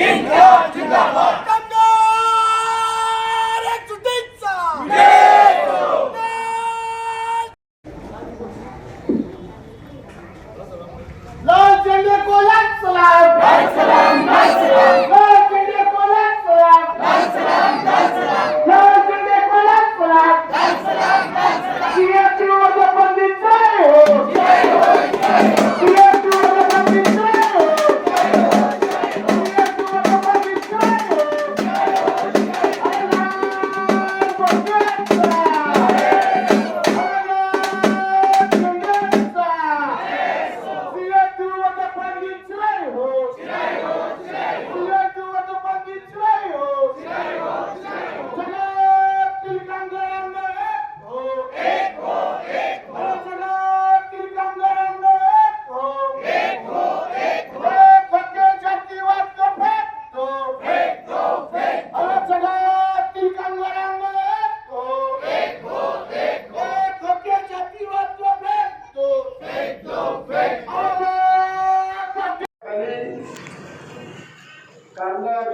in God to God.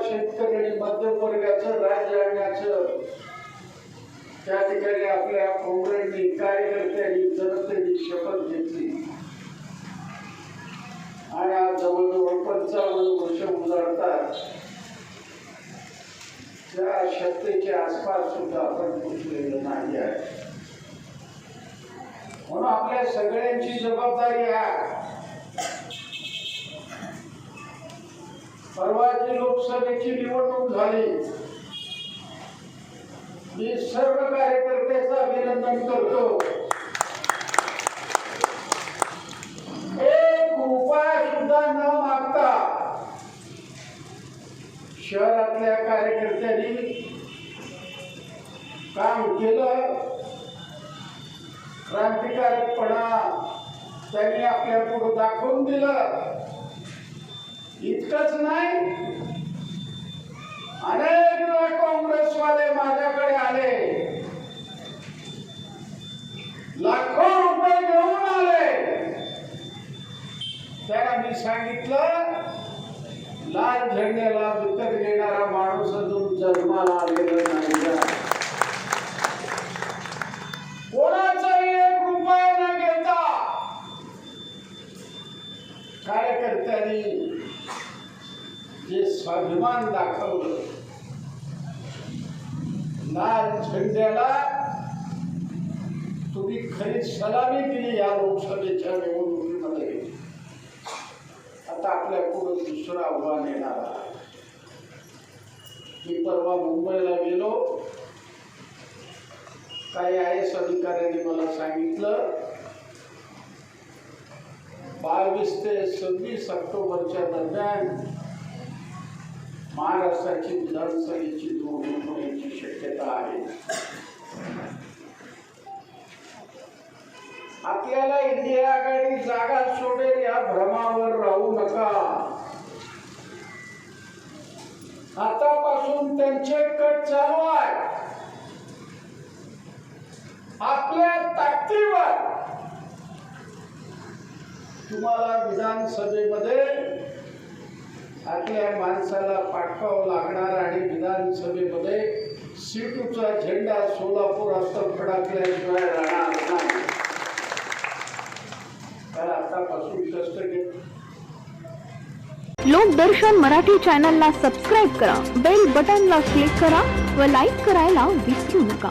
शेतकरी मध्यम वर्गाचं राज्य आणण्याचं त्या ठिकाणी आपल्या काँग्रेसनी कार्यकर्त्यांनी जनतेने शपथ घेतली. आणि आज जवळजवळ पंचावन्न वर्ष उजाडतात. त्या शक्तीच्या आसपास सुद्धा आपण पोचलेलं नाही आहे. म्हणून आपल्या सगळ्यांची जबाबदारी आहे परवाची लोकसभेची निवडणूक झाली. मी सर्व कार्यकर्त्याचं अभिनंदन करतो. एक रुपया सुद्धा न मागता शहरातल्या कार्यकर्त्यांनी काम केलं. क्रांतिकारकपणा त्यांनी आपल्या पुढे दाखवून दिलं. इतकंच नाही. अनेक वेळा काँग्रेसवाले माझ्याकडे आले. लाखो रुपये घेऊन आले. त्याला मी सांगितलं लाल झेंड्याला विकत घेणारा माणूस अजून जन्माला आलेला नाही कोणाचाही एक रुपया न घेता कार्यकर्त्यांनी जे स्वाभिमान दाखवलं. ना झेंड्याला तुम्ही खरी सलामी दिली या लोकसभेच्या निवडणुकीमध्ये. आता आपल्या पुढे दुसरं आव्हान येणार मी परवा मुंबईला गेलो. काही आय एस अधिकाऱ्यांनी मला सांगितलं बावीस ते सव्वीस ऑक्टोबरच्या दरम्यान महाराष्ट्राची विधानसभेची निवडणूक होण्याची शक्यता आहे. आपल्याला इंडिया आघाडी जागा सोडेल या भ्रमावर राहू नका. आतापासून त्यांचे कट चालू आहे. आपल्या ताकदीवर. तुम्हाला विधानसभेमध्ये आपल्या माणसाला पाठवावं लागणार आणि विधानसभेमध्ये सीटूचा झेंडा सोलापुरात फडकल्याशिवाय राहणार नाही. तर आतापासून कष्ट घेत लोकदर्शन मराठी चॅनलला सबस्क्राईब करा बेल बटनला क्लिक करा व लाईक करायला विसरू नका.